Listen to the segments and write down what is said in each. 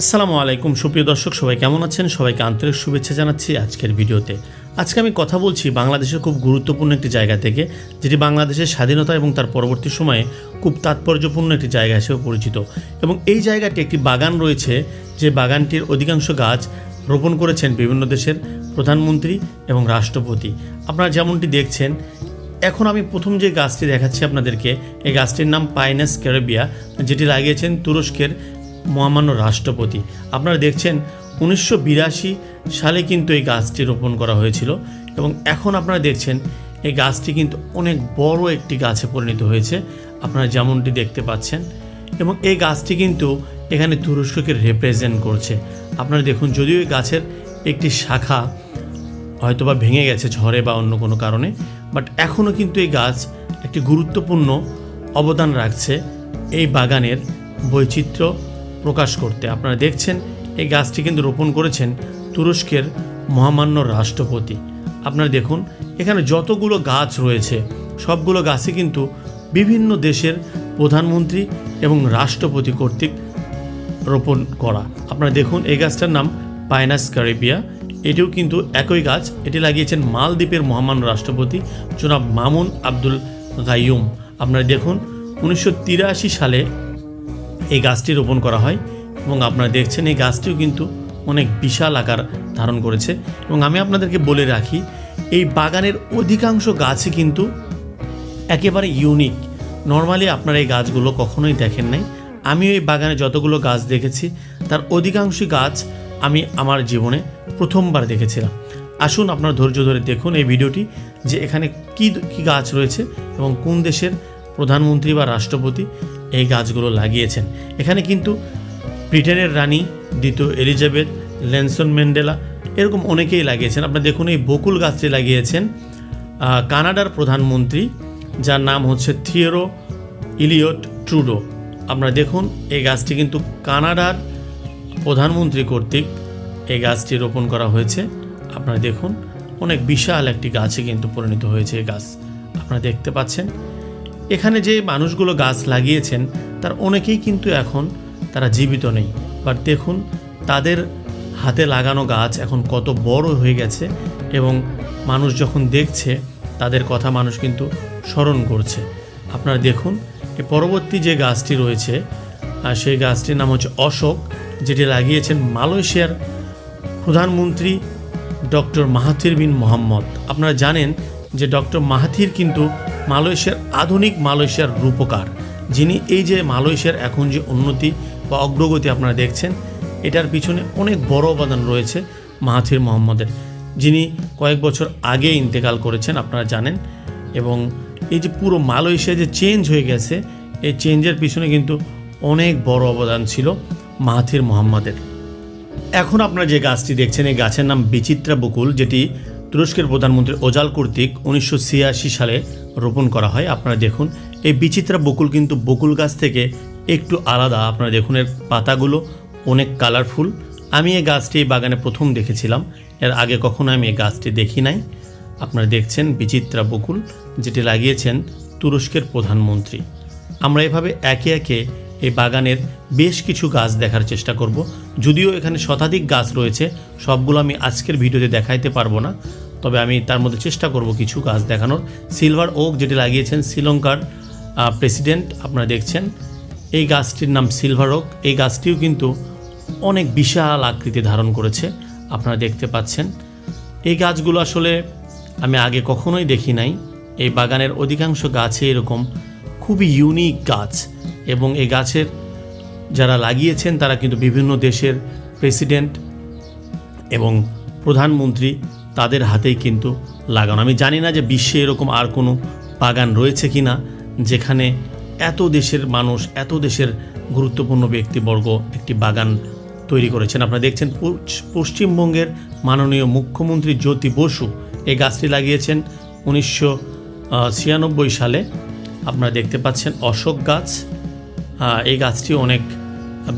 আসসালামু আলাইকুম। সুপ্রিয় দর্শক, সবাই কেমন আছেন? সবাইকে আন্তরিক শুভেচ্ছা জানাচ্ছি আজকের ভিডিওতে। আজকে আমি কথা বলছি বাংলাদেশের খুব গুরুত্বপূর্ণ একটি জায়গা থেকে, যেটি বাংলাদেশের স্বাধীনতা এবং তার পরবর্তী সময়ে খুব তাৎপর্যপূর্ণ একটি জায়গা হিসেবে পরিচিত। এবং এই জায়গাটি একটি বাগান রয়েছে, যে বাগানটির অধিকাংশ গাছ রোপণ করেছেন বিভিন্ন দেশের প্রধানমন্ত্রী এবং রাষ্ট্রপতি। আপনারা যেমনটি দেখছেন, এখন আমি প্রথম যে গাছটি দেখাচ্ছি আপনাদেরকে, এই গাছটির নাম পাইনাস ক্যারেবিয়া, যেটি লাগিয়েছেন তুরস্কের মহামান্য রাষ্ট্রপতি। আপনারা দেখছেন উনিশশো বিরাশি সালে কিন্তু এই গাছটি রোপণ করা হয়েছিল এবং এখন আপনারা দেখছেন এই গাছটি কিন্তু অনেক বড় একটি গাছে পরিণত হয়েছে। আপনারা যেমনটি দেখতে পাচ্ছেন এবং এই গাছটি কিন্তু এখানে তুরস্ককে রিপ্রেজেন্ট করছে। আপনারা দেখুন, যদিও এই গাছের একটি শাখা হয়তোবা ভেঙে গেছে ঝড়ে বা অন্য কোনো কারণে বাট এখনও কিন্তু এই গাছ একটি গুরুত্বপূর্ণ অবদান রাখছে এই বাগানের বৈচিত্র্য প্রকাশ করতে। আপনারা দেখছেন, এই গাছটি কিন্তু রোপণ করেছেন তুরস্কের মহামান্য রাষ্ট্রপতি। আপনারা দেখুন, এখানে যতগুলো গাছ রয়েছে, সবগুলো গাছই কিন্তু বিভিন্ন দেশের প্রধানমন্ত্রী এবং রাষ্ট্রপতি কর্তৃক রোপণ করা। আপনারা দেখুন, এই গাছটার নাম পাইনাস ক্যারিবিয়া। এটিও কিন্তু একই গাছ, এটি লাগিয়েছেন মালদ্বীপের মহামান্য রাষ্ট্রপতি জনাব মামুন আব্দুল গাইয়ুম। আপনারা দেখুন, উনিশশো তিরাশি সালে এই গাছটি রোপণ করা হয় এবং আপনারা দেখছেন এই গাছটিও কিন্তু অনেক বিশাল আকার ধারণ করেছে। এবং আমি আপনাদেরকে বলে রাখি, এই বাগানের অধিকাংশ গাছই কিন্তু একেবারে ইউনিক নর্মালি আপনারা এই গাছগুলো কখনোই দেখেন নাই। আমিও এই বাগানে যতগুলো গাছ দেখেছি, তার অধিকাংশই গাছ আমি আমার জীবনে প্রথমবার দেখেছিলাম। আসুন আপনার ধৈর্য ধরে দেখুন এই ভিডিওটি, যে এখানে কি কি গাছ রয়েছে এবং কোন দেশের প্রধানমন্ত্রী বা রাষ্ট্রপতি এই গাছগুলো লাগিয়েছেন। এখানে কিন্তু ব্রিটেনের রানী, দ্বিতীয় এলিজাবেথ লেনসন ম্যান্ডেলা এরকম অনেকেই লাগিয়েছেন। আপনারা দেখুন, এই বকুল গাছটি লাগিয়েছেন কানাডার প্রধানমন্ত্রী, যার নাম হচ্ছে থিয়েরো ইলিয়ট ট্রুডো। আপনারা দেখুন, এই গাছটি কিন্তু কানাডার প্রধানমন্ত্রী কর্তৃক এই গাছটি রোপণ করা হয়েছে। আপনারা দেখুন, অনেক বিশাল একটি গাছে কিন্তু পরিণত হয়েছে এই গাছ। আপনারা দেখতে পাচ্ছেন এখানে যে মানুষগুলো গাছ লাগিয়েছেন, তার অনেকেই কিন্তু এখন তারা জীবিত নেই। বাট দেখুন, তাদের হাতে লাগানো গাছ এখন কত বড় হয়ে গেছে এবং মানুষ যখন দেখছে, তাদের কথা মানুষ কিন্তু স্মরণ করছে। আপনারা দেখুন এই পরবর্তী যে গাছটি রয়েছে সেই গাছটির নাম হচ্ছে অশোক, যেটি লাগিয়েছেন মালয়েশিয়ার প্রধানমন্ত্রী ডক্টর মাহাথির বিন মোহাম্মদ। আপনারা জানেন যে ডক্টর মাহাথির কিন্তু মালয়েশিয়ার আধুনিক মালয়েশিয়ার রূপকার। যিনি এই যে মালয়েশিয়ার এখন যে উন্নতি বা অগ্রগতি আপনারা দেখছেন, এটার পিছনে অনেক বড় অবদান রয়েছে মাহাথির মোহাম্মদের, যিনি কয়েক বছর আগে ইন্তেকাল করেছেন, আপনারা জানেন। এবং এই যে পুরো মালয়েশিয়া যে চেঞ্জ হয়ে গেছে, এই চেঞ্জের পিছনে কিন্তু অনেক বড় অবদান ছিল মাহাথির মোহাম্মদের। এখন আপনারা যে গাছটি দেখছেন, এই গাছের নাম বিচিত্রা বকুল, যেটি তুরস্কের প্রধানমন্ত্রী ওজাল কর্তৃক উনিশশো ছিয়াশি সালে রোপণ করা হয়। আপনারা দেখুন, এই বিচিত্রা বকুল কিন্তু বকুল গাছ থেকে একটু আলাদা। আপনারা দেখুন এর পাতাগুলো অনেক কালারফুল আমি এই গাছটি এই বাগানে প্রথম দেখেছিলাম। এর আগে কখনো আমি এই গাছটি দেখি নাই। আপনারা দেখছেন বিচিত্রা বকুল, যেটি লাগিয়েছেন তুরস্কের প্রধানমন্ত্রী। আমরা এভাবে একে একে এই বাগানের বেশ কিছু গাছ দেখার চেষ্টা করব। যদিও এখানে শতাধিক গাছ রয়েছে, সবগুলো আমি আজকের ভিডিওতে দেখাইতে পারব না। তবে আমি তার মধ্যে চেষ্টা করব কিছু গাছ দেখানোর। সিলভার ওক যেটি লাগিয়েছেন শ্রীলঙ্কার প্রেসিডেন্ট, আপনারা দেখছেন। এই গাছটির নাম সিলভার ওক। এই গাছটিও কিন্তু অনেক বিশাল আকৃতি ধারণ করেছে, আপনারা দেখতে পাচ্ছেন। এই গাছগুলো আসলে আমি আগে কখনোই দেখি নাই। এই বাগানের অধিকাংশ গাছে এরকম খুবই ইউনিক গাছ এবং এই গাছের যারা লাগিয়েছেন তারা কিন্তু বিভিন্ন দেশের প্রেসিডেন্ট এবং প্রধানমন্ত্রী তাদের হাতেই কিন্তু লাগানো। আমি জানি না যে বিশ্বে এরকম আর কোনো বাগান রয়েছে কি না যেখানে এত দেশের মানুষ, এত দেশের গুরুত্বপূর্ণ ব্যক্তিবর্গ একটি বাগান তৈরি করেছেন। আপনারা দেখছেন পশ্চিমবঙ্গের মাননীয় মুখ্যমন্ত্রী জ্যোতি বসু এই গাছটি লাগিয়েছেন উনিশশো ছিয়ানব্বই সালে। আপনারা দেখতে পাচ্ছেন অশোক গাছ। এই গাছটি অনেক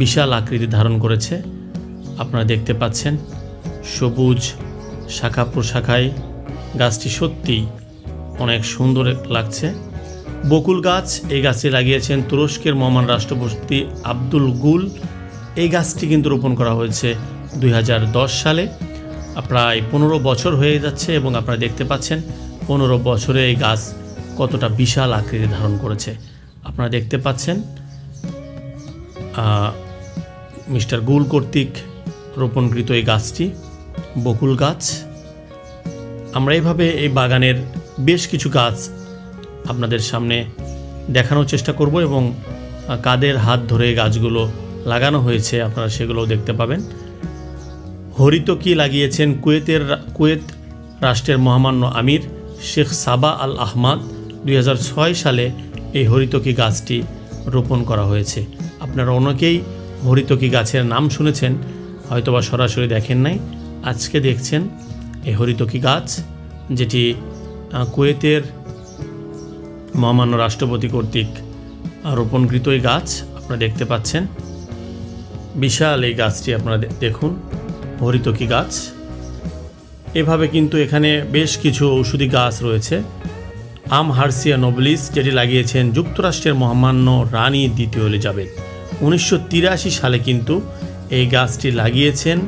বিশাল আকৃতি ধারণ করেছে। আপনারা দেখতে পাচ্ছেন সবুজ শাখা প্রশাখায় গাছটি সত্যি অনেক সুন্দর লাগছে। বকুল গাছ, এই গাছটি লাগিয়েছেন তুরস্কের মহামান রাষ্ট্রপতি আব্দুল গুল। এই গাছটি কিন্তু রোপণ করা হয়েছে দু হাজার দশ সালে। প্রায় পনেরো বছর হয়ে যাচ্ছে এবং আপনারা দেখতে পাচ্ছেন পনেরো বছরে এই গাছ কতটা বিশাল আকৃতি ধারণ করেছে। আপনারা দেখতে পাচ্ছেন মিস্টার গুল কর্তৃক রোপণকৃত এই গাছটি। বকুল গাছ। আমরা এইভাবে এই বাগানের বেশ কিছু গাছ আপনাদের সামনে দেখানোর চেষ্টা করব এবং কাদের হাত ধরে গাছগুলো লাগানো হয়েছে আপনারা সেগুলোও দেখতে পাবেন। হরিতকি লাগিয়েছেন কুয়েতের কুয়েত রাষ্ট্রের মহামান্য আমির শেখ সাবা আল আহমাদ। দুই হাজার ছয় সালে এই হরিতকি গাছটি রোপণ করা হয়েছে। আপনারা অনেকেই হরিতকি গাছের নাম শুনেছেন, হয়তোবা সরাসরি দেখেন নাই। আজকে দেখছেন এই হরিতকি গাছ, যেটি কুয়েতের মহামান্য রাষ্ট্রপতি কর্তৃক রোপণকৃত এই গাছ আপনারা দেখতে পাচ্ছেন। বিশাল এই গাছটি আপনারা দেখুন, হরিতকি গাছ। এভাবে কিন্তু এখানে বেশ কিছু ঔষধি গাছ রয়েছে। আম হার্সিয়া নোবলিস, যেটি লাগিয়েছেন যুক্তরাষ্ট্রের মহামান্য রানী দ্বিতীয় এলিজাবেথ। উনিশশো তিরাশি সালে কিন্তু এই গাছটি লাগিয়েছেন।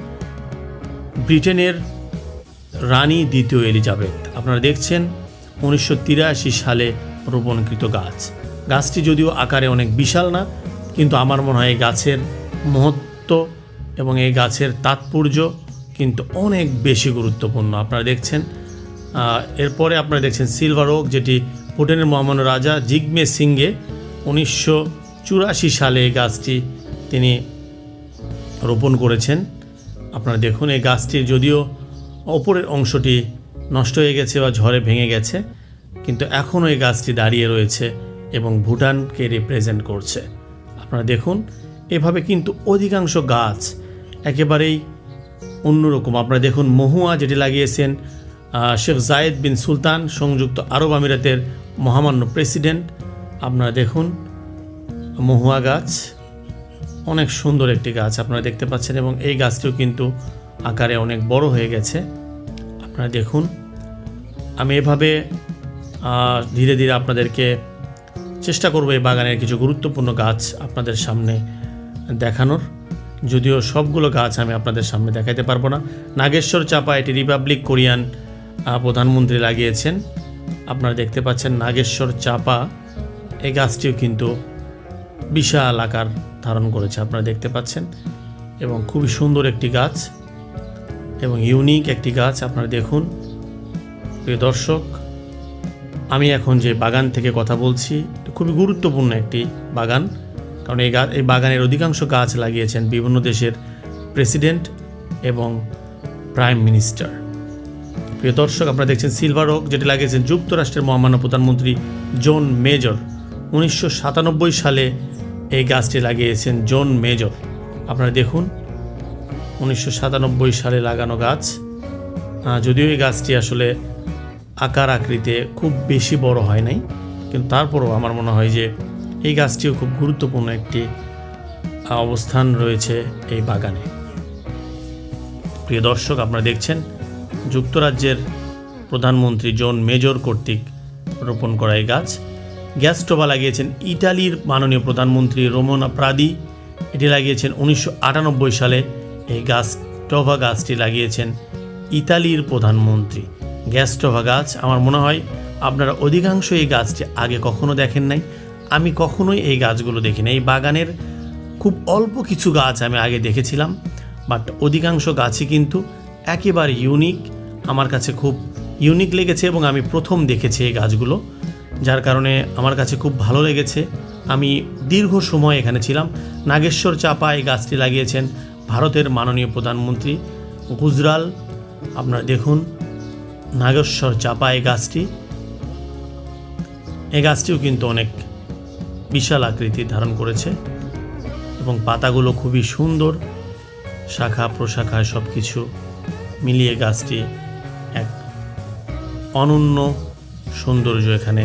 ব্রিটেনের রানী দ্বিতীয় এলিজাবেথ। আপনারা দেখছেন উনিশশো তিরাশি সালে রোপণকৃত গাছ। গাছটি যদিও আকারে অনেক বিশাল না, কিন্তু আমার মনে হয় এই গাছের মহত্ব এবং এই গাছের তাৎপর্য কিন্তু অনেক বেশি গুরুত্বপূর্ণ। আপনারা দেখছেন এরপরে আপনারা দেখছেন সিলভার ওক, যেটি ব্রিটেনের মহামান্য রাজা জিগমে সিংহে উনিশশো সালে এই গাছটি তিনি রোপণ করেছেন। আপনারা দেখুন, এই গাছটির যদিও ওপরের অংশটি নষ্ট হয়ে গেছে বা ঝড়ে ভেঙে গেছে, কিন্তু এখনও এই গাছটি দাঁড়িয়ে রয়েছে এবং ভুটানকে রিপ্রেজেন্ট করছে। আপনারা দেখুন, এভাবে কিন্তু অধিকাংশ গাছ একেবারেই অন্যরকম। আপনারা দেখুন, মহুয়া যেটি লাগিয়েছেন শেখ জায়েদ বিন সুলতান, সংযুক্ত আরব আমিরাতের মহামান্য প্রেসিডেন্ট। আপনারা দেখুন, মহুয়া গাছ অনেক সুন্দর একটি গাছ আপনারা দেখতে পাচ্ছেন এবং এই গাছটিও কিন্তু আকারে অনেক বড় হয়ে গেছে। আপনারা দেখুন, আমি এভাবে ধীরে ধীরে আপনাদেরকে চেষ্টা করব এই বাগানের কিছু গুরুত্বপূর্ণ গাছ আপনাদের সামনে দেখানোর। যদিও সবগুলো গাছ আমি আপনাদের সামনে দেখাতে পারব না। নাগেশ্বর চাপা এটি রিপাবলিক কোরিয়ান প্রধানমন্ত্রী লাগিয়েছেন। আপনারা দেখতে পাচ্ছেন নাগেশ্বর চাপা, এই গাছটিও কিন্তু বিশাল আকার ধারণ করেছে, আপনারা দেখতে পাচ্ছেন। এবং খুবই সুন্দর একটি গাছ এবং ইউনিক একটি গাছ, আপনারা দেখুন। প্রিয় দর্শক, আমি এখন যে বাগান থেকে কথা বলছি খুবই গুরুত্বপূর্ণ একটি বাগান। কারণ এই গাছ এই বাগানের অধিকাংশ গাছ লাগিয়েছেন বিভিন্ন দেশের প্রেসিডেন্ট এবং প্রাইম মিনিস্টার। প্রিয় দর্শক, আপনারা দেখছেন সিলভার ওক যেটি লাগিয়েছেন যুক্তরাষ্ট্রের মহামান্য প্রধানমন্ত্রী জন মেজর। উনিশশো সাতানব্বই সালে এই গাছটি লাগিয়েছেন জন মেজর। আপনারা দেখুন, উনিশশো সাতানব্বই সালে লাগানো গাছ। যদিও এই গাছটি আসলে আকার আকৃতিতে খুব বেশি বড় হয় নাই, কিন্তু তারপরও আমার মনে হয় যে এই গাছটিও খুব গুরুত্বপূর্ণ একটি অবস্থান রয়েছে এই বাগানে। প্রিয় দর্শক, আপনারা দেখছেন, যুক্তরাজ্যের প্রধানমন্ত্রী জন মেজর কর্তৃক রোপণ করা এই গাছ। গ্যাস টোবা লাগিয়েছেন ইটালির মাননীয় প্রধানমন্ত্রী রোমনা প্রাদি। এটি লাগিয়েছেন উনিশশো আটানব্বই সালে। এই গাছ টভা গাছটি লাগিয়েছেন ইতালির প্রধানমন্ত্রী। গ্যাস টভা গাছ, আমার মনে হয় আপনারা অধিকাংশ এই গাছটি আগে কখনো দেখেন নাই। আমি কখনোই এই গাছগুলো দেখি না এই বাগানের খুব অল্প কিছু গাছ আমি আগে দেখেছিলাম, বাট অধিকাংশ গাছই কিন্তু একেবারে ইউনিক। আমার কাছে খুব ইউনিক লেগেছে এবং আমি প্রথম দেখেছি এই গাছগুলো। যার কারণে আমার কাছে খুব ভালো লেগেছে। আমি দীর্ঘ সময় এখানে ছিলাম। নাগেশ্বর চাপা এই গাছটি লাগিয়েছেন ভারতের মাননীয় প্রধানমন্ত্রী। গুজরাল, আপনারা দেখুন, নাগেশ্বর চাপা এই গাছটি। এই গাছটিও কিন্তু অনেক বিশাল আকৃতি ধারণ করেছে এবং পাতাগুলো খুবই সুন্দর। শাখা প্রশাখায় সব কিছু মিলিয়ে গাছটি এক অনন্য সৌন্দর্য এখানে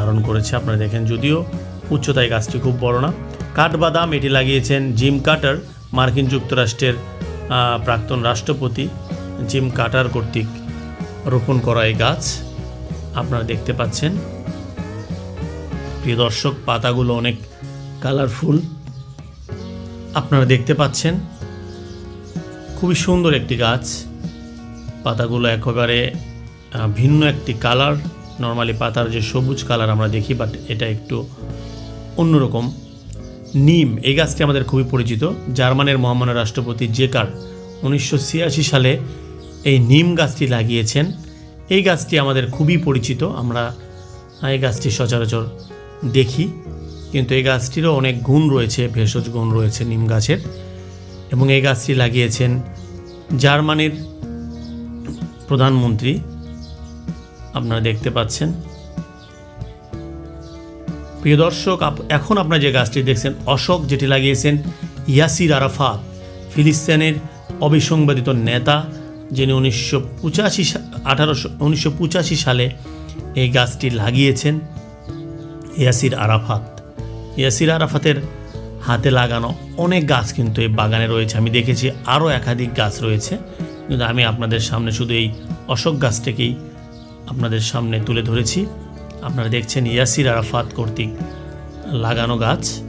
ধারণ করেছে, আপনারা দেখেন যদিও উচ্চতায় গাছটি খুব বড় না। কাঠবাদাম, এটি লাগিয়েছেন জিম কাটার, মার্কিন যুক্তরাষ্ট্রের প্রাক্তন রাষ্ট্রপতি জিম কাটার কর্তৃক রোপণ করা এই গাছ। আপনারা দেখতে পাচ্ছেন, প্রিয় দর্শক, পাতাগুলো অনেক কালারফুল। আপনারা দেখতে পাচ্ছেন, খুবই সুন্দর একটি গাছ। পাতাগুলো একেবারে ভিন্ন একটি কালার। নর্মালি পাতার যে সবুজ কালার আমরা দেখি বাট এটা একটু অন্যরকম। নিম, এই গাছটি আমাদের খুবই পরিচিত। জার্মানের মহামান্য রাষ্ট্রপতি জেকার উনিশশো ছিয়াশি সালে এই নিম গাছটি লাগিয়েছেন। এই গাছটি আমাদের খুবই পরিচিত। আমরা এই গাছটি সচরাচর দেখি। কিন্তু এই গাছটিরও অনেক গুণ রয়েছে, ভেষজ গুণ রয়েছে নিম গাছের। এবং এই গাছটি লাগিয়েছেন জার্মানির প্রধানমন্ত্রী আপনারা দেখতে পাচ্ছেন। প্রিয় দর্শক এখন আপনারা যে গাছটি দেখছেন, অশোক, যেটি লাগিয়েছেন ইয়াসির আরাফাত, ফিলিস্তিনের অবিসংবাদিত নেতা, যিনি উনিশশো পঁচাশি আঠারোশো, উনিশশো পঁচাশি সালে এই গাছটি লাগিয়েছেন, ইয়াসির আরাফাত। ইয়াসির আরাফাতের হাতে লাগানো অনেক গাছ কিন্তু এই বাগানে রয়েছে। আমি দেখেছি আরও একাধিক গাছ রয়েছে। কিন্তু আমি আপনাদের সামনে শুধু এই অশোক গাছটাকেই আপনাদের সামনে তুলে ধরেছি। আপনারা দেখছেন ইয়াসির আরাফাত কর্তৃক লাগানো গাছ।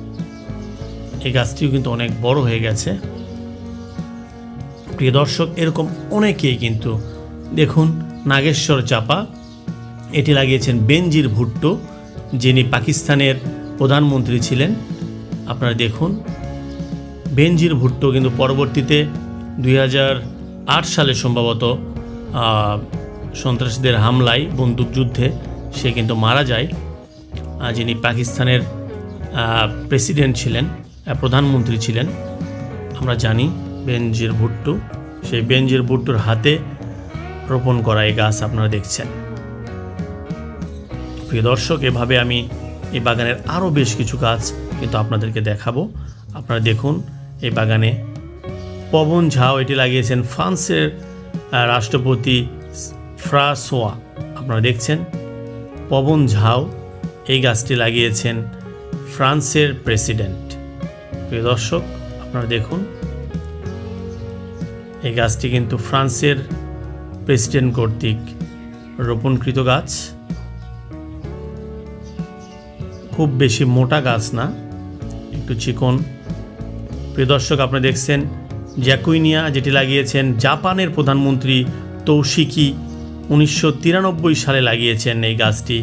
এই গাছটিও কিন্তু অনেক বড় হয়ে গেছে। প্রিয় দর্শক, এরকম অনেকেই কিন্তু দেখুন নাগেশ্বর চাপা, এটি লাগিয়েছেন বেনজির ভুট্টো, যিনি পাকিস্তানের প্রধানমন্ত্রী ছিলেন। আপনারা দেখুন, বেনজির ভুট্টো কিন্তু পরবর্তীতে দুই হাজার আট সালে সম্ভবত সন্ত্রাসীদের হামলায় বন্দুকযুদ্ধে সে কিন্তু মারা যায়। যিনি পাকিস্তানের প্রেসিডেন্ট ছিলেন প্রধানমন্ত্রী ছিলেন, আমরা জানি বেনজির ভুট্টো। সেই বেনজির ভুট্টোর হাতে রোপণ করা এই গাছ আপনারা দেখছেন। প্রিয় দর্শক, এভাবে আমি এই বাগানের আরও বেশ কিছু গাছ কিন্তু আপনাদেরকে দেখাবো। আপনারা দেখুন, এই বাগানে পবন ঝাও এটি লাগিয়েছেন ফ্রান্সের রাষ্ট্রপতি ফ্রাসোয়া, আপনারা দেখছেন, পবন ঝাও এই গাছটি লাগিয়েছেন ফ্রান্সের প্রেসিডেন্ট। প্রিয় দর্শক, আপনারা দেখুন, এই গাছটি কিন্তু ফ্রান্সের প্রেসিডেন্ট কর্তৃক রোপণকৃত গাছ। খুব বেশি মোটা গাছ না, একটু চিকন। প্রিয় দর্শক, আপনারা দেখছেন, জ্যাকুইনিয়া যেটি লাগিয়েছেন, জাপানের প্রধানমন্ত্রী তৌশিকি উনিশশো তিরানব্বই সালে লাগিয়েছেন এই গাছটি।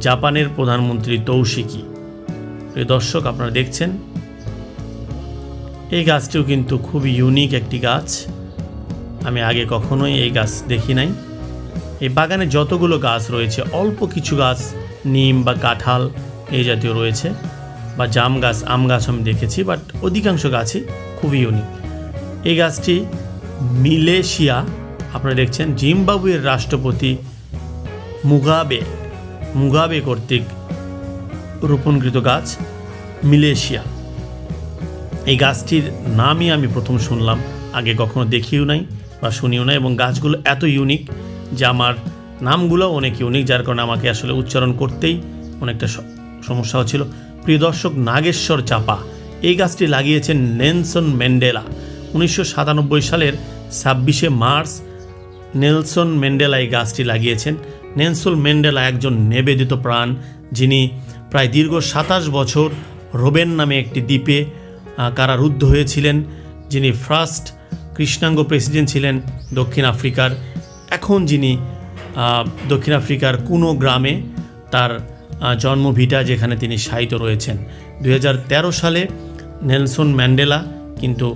জাপানের প্রধানমন্ত্রী তৌশিকি। প্রিয় দর্শক, আপনারা দেখছেন, এই গাছটিও কিন্তু খুবই ইউনিক একটি গাছ। আমি আগে কখনোই এই গাছ দেখি নাই। এই বাগানে যতগুলো গাছ রয়েছে, অল্প কিছু গাছ, নিম বা কাঁঠাল এই জাতীয় রয়েছে, বা জাম গাছ, আম গাছ আমি দেখেছি, বাট অধিকাংশ গাছই খুবই ইউনিক এই গাছটি মিলেশিয়া আপনারা দেখছেন জিম্বাবুয়ের রাষ্ট্রপতি মুগাবে মুগাবে কর্তৃক রোপণকৃত গাছ মিলেশিয়া। এই গাছটির নামই আমি প্রথম শুনলাম, আগে কখনো দেখিও নাই বা শুনিও নাই এবং গাছগুলো এত ইউনিক যে আমার নামগুলো অনেক ইউনিক যার কারণে আমাকে আসলে উচ্চারণ করতেই অনেকটা সমস্যা হচ্ছিল প্রিয় দর্শক, নাগেশ্বর চাপা। এই গাছটি লাগিয়েছেন নেনসন ম্যান্ডেলা। উনিশশো সাতানব্বই সালের ছাব্বিশে মার্চ নেলসন ম্যান্ডেলা এই গাছটি লাগিয়েছেন। নেলসন ম্যান্ডেলা একজন নিবেদিত প্রাণ, যিনি প্রায় দীর্ঘ সাতাশ বছর রোবেন নামে একটি দ্বীপে কারারুদ্ধ হয়েছিলেন। যিনি ফার্স্ট কৃষ্ণাঙ্গ প্রেসিডেন্ট ছিলেন দক্ষিণ আফ্রিকার। এখন যিনি দক্ষিণ আফ্রিকার কোনো গ্রামে তার জন্মভিটা যেখানে তিনি শায়িত রয়েছেন। দু হাজার তেরো সালে নেলসন ম্যান্ডেলা কিন্তু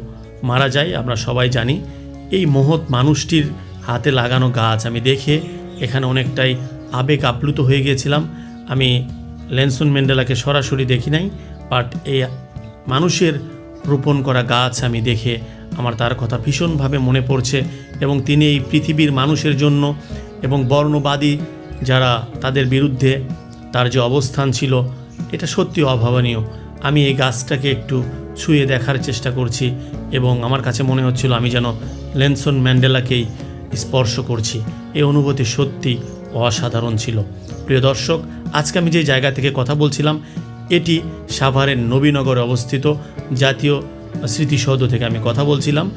মারা যায়, আমরা সবাই জানি। এই মহৎ মানুষটির হাতে লাগানো গাছ। আমি দেখে এখানে অনেকটাই আবেগ আপ্লুত হয়ে গিয়েছিলাম। আমি লেনসন ম্যান্ডেলাকে সরাসরি দেখি নাই বাট এই মানুষের রোপণ করা গাছ আমি দেখে আমার তার কথা ভীষণভাবে মনে পড়ছে এবং তিনি এই পৃথিবীর মানুষের জন্য এবং বর্ণবাদী যারা তাদের বিরুদ্ধে তার যে অবস্থান ছিল, এটা সত্যি অভাবনীয়। আমি এই গাছটাকে একটু ছুঁয়ে দেখার চেষ্টা করছি এবং আমার কাছে মনে হচ্ছিল আমি যেন লেনসন ম্যান্ডেলাকেই স্পর্শ করছি। এই অনুভূতি সত্যি অসাধারণ ছিল। প্রিয় দর্শক, আজকে আমি যে জায়গা থেকে কথা বলছিলাম, এটি সাভারের নবীনগরে অবস্থিত জাতীয় স্মৃতিসৌধ থেকে আমি কথা বলছিলাম।